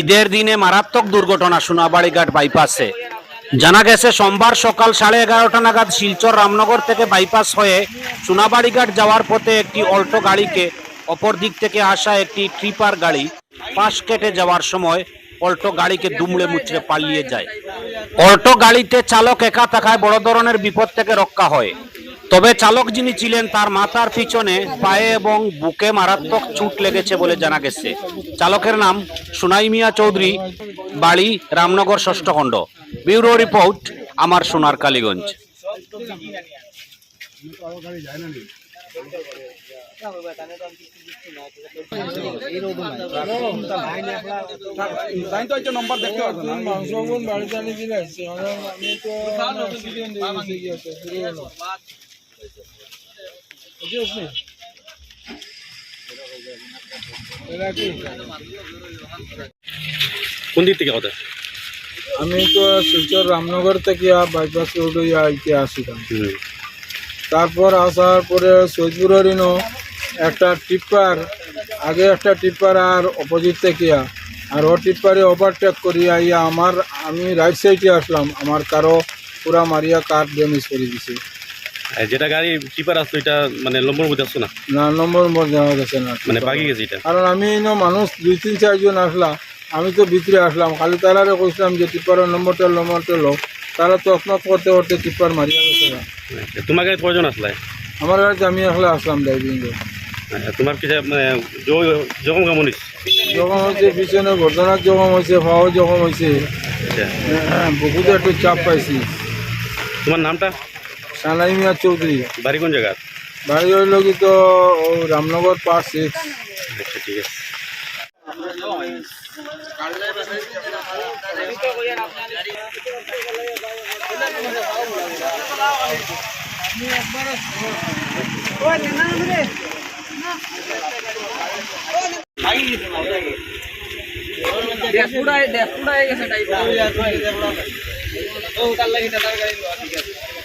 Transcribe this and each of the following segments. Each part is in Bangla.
ঈদের দিনে মারাত্মক দুর্ঘটনা সোনাবাড়িঘাট বাইপাসে। জানা গেছে, সোমবার সকাল সাড়ে এগারোটা নাগাদ শিলচর রামনগর থেকে বাইপাস হয়ে সোনাবাড়িঘাট যাওয়ার পথে একটি অল্টো গাড়িকে অপর দিক থেকে আসা একটি ট্রিপার গাড়ি পাশ কেটে যাওয়ার সময় অল্টো গাড়িকে দুমড়ে মুচড়ে পালিয়ে যায়। অল্টো গাড়িতে চালক একা থাকায় বড় ধরনের বিপদ থেকে রক্ষা হয়। তবে চালক যিনি ছিলেন, তার মাথার পিছনে পায়ে এবং বুকে মারাত্মক চুট লেগেছে বলে জানা গেছে। চালকের নাম সুনাই মিয়া চৌধুরী, বাড়ি রামনগর ষষ্ঠ খণ্ড। ব্যুরো রিপোর্ট, আমার সোনার কালীগঞ্জ। কোন দিক থেকে কথা? আমি তো শিলচর রামনগর থেকে বাইপাস রোড আইতে আসিলাম। তারপর আসার পরে সৈদপুরের একটা টিপ্পার আগে একটা টিপ্পার আর অপোজিট থেকে আর ও টিপ্পারে ওভারটেক করি আইয়া আমার আমি রাইট সাইডে আসলাম। আমার কারও পুরা মারিয়া কার ড্যামেজ করে দিছে। যেটা গাড়ি টিপার আসতো এটা মানে লম্বর মধ্যে আসতো না? না নম্বর নম্বর দেওয়া গেছে না। মানে বাকি গেছে এটা? কারণ আমি ইনো মানুষ দুই তিন চারজন আসলাম আমি তো ভিতরে আসলাম। খালি তারারে কইছিলাম যে টিপ্পারের নম্বরটা নম্বরটা লো তারা তো আপনার করতে করতে টিপ্পার মারিয়া গেছে। না। আচ্ছা, তোমার গাড়ি কজন আসলে? আমার কাছে আমি আসলে আসলাম ড্রাইভিংয়ে আচ্ছা, তোমার কি মানে জখম কেমন? জখম হয়েছে পিছনে ঘটনার জখম হয়েছে পাওয়ার জখম হয়েছে। আচ্ছা। হ্যাঁ, বহুত একটু চাপ পাইছি। তোমার নামটা? সানাই মিয়া চৌধুরী। বাড়ি কোন জায়গা বাড়ি হইল কি তো ও রামনগর পার্ট সিক্স আচ্ছা ঠিক আছে। লাইন তো একটা নম্বর দেখতে পাচ্ছ না মাংসগুন বাড়িতে আনি দিলে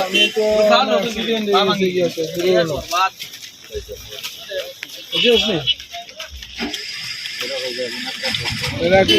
আমি তো অ্যাক্সিডেন্ট হয়ে গেছে গিয়েছে শুরু হলো বুঝছিস নি? এরা কি